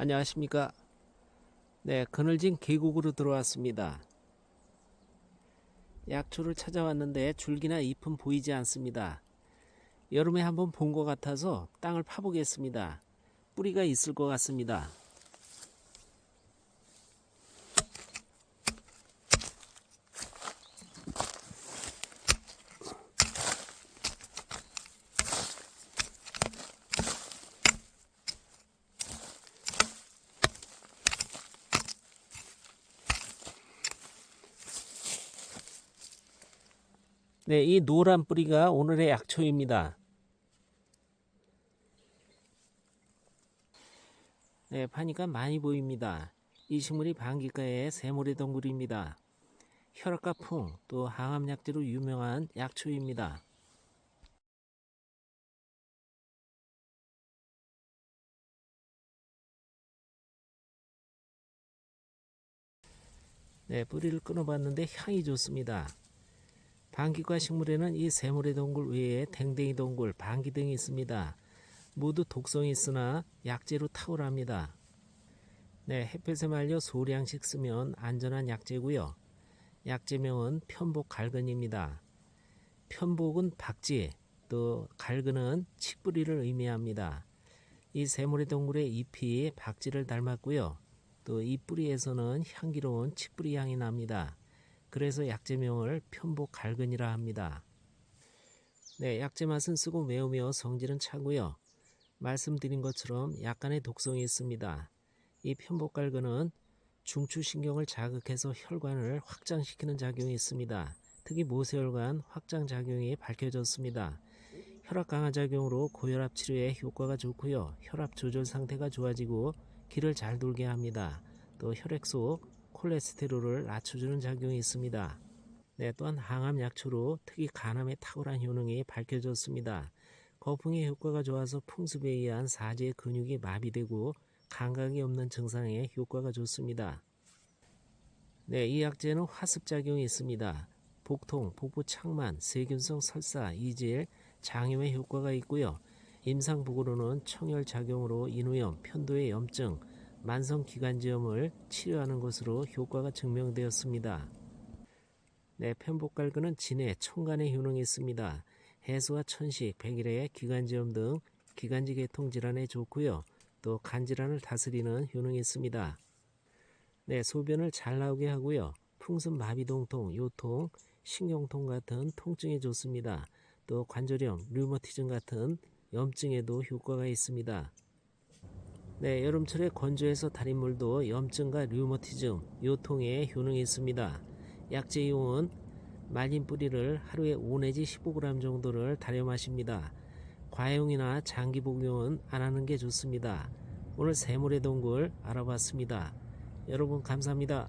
안녕하십니까. 네, 그늘진 계곡으로 들어왔습니다. 약초를 찾아왔는데 줄기나 잎은 보이지 않습니다. 여름에 한번 본 것 같아서 땅을 파보겠습니다. 뿌리가 있을 것 같습니다. 네, 이 노란 뿌리가 오늘의 약초입니다. 네, 파니까 많이 보입니다. 이 식물이 방귀과의 세모리 동굴입니다. 혈압과 풍, 또 항암약재로 유명한 약초입니다. 네, 뿌리를 끊어봤는데 향이 좋습니다. 방귀과 식물에는 이 세모리 동굴 외에 댕댕이 동굴, 방귀 등이 있습니다. 모두 독성이 있으나 약재로 탁월합니다. 네, 햇볕에 말려 소량씩 쓰면 안전한 약재고요. 약재명은 편복 갈근입니다. 편복은 박쥐, 또 갈근은 칡뿌리를 의미합니다. 이 세모리 동굴의 잎이 박쥐를 닮았고요. 또 이 뿌리에서는 향기로운 칡뿌리 향이 납니다. 그래서 약재명을 편복 갈근이라 합니다. 네, 약재 맛은 쓰고 매우며 성질은 차고요. 말씀드린 것처럼 약간의 독성이 있습니다. 이 편복 갈근은 중추신경을 자극해서 혈관을 확장시키는 작용이 있습니다. 특히 모세혈관 확장 작용이 밝혀졌습니다. 혈압 강화 작용으로 고혈압 치료에 효과가 좋고요. 혈압 조절 상태가 좋아지고 기를 잘 돌게 합니다. 또 혈액 속 콜레스테롤을 낮춰주는 작용이 있습니다. 네, 또한 항암 약초로 특히 간암에 탁월한 효능이 밝혀졌습니다. 거풍의 효과가 좋아서 풍습에 의한 사지의 근육이 마비되고 감각이 없는 증상에 효과가 좋습니다. 네, 이 약재는 화습 작용이 있습니다. 복통, 복부 착만, 세균성 설사, 이질, 장염에 효과가 있고요. 임상복으로는 청열 작용으로 인후염, 편도의 염증, 만성 기관지염을 치료하는 것으로 효과가 증명되었습니다. 네, 편복갈근은 진해, 청간의 효능이 있습니다. 해수와 천식, 백일의 기관지염 등 기관지 계통 질환에 좋고요. 또 간질환을 다스리는 효능이 있습니다. 네, 소변을 잘 나오게 하고요. 풍습 마비동통, 요통, 신경통 같은 통증에 좋습니다. 또 관절염, 류머티즘 같은 염증에도 효과가 있습니다. 네, 여름철에 건조해서 달인 물도 염증과 류머티즘, 요통에 효능이 있습니다. 약재 이용은 말린 뿌리를 하루에 5 내지 15g 정도를 달여 마십니다. 과용이나 장기 복용은 안 하는 게 좋습니다. 오늘 세모래 동굴 알아봤습니다. 여러분 감사합니다.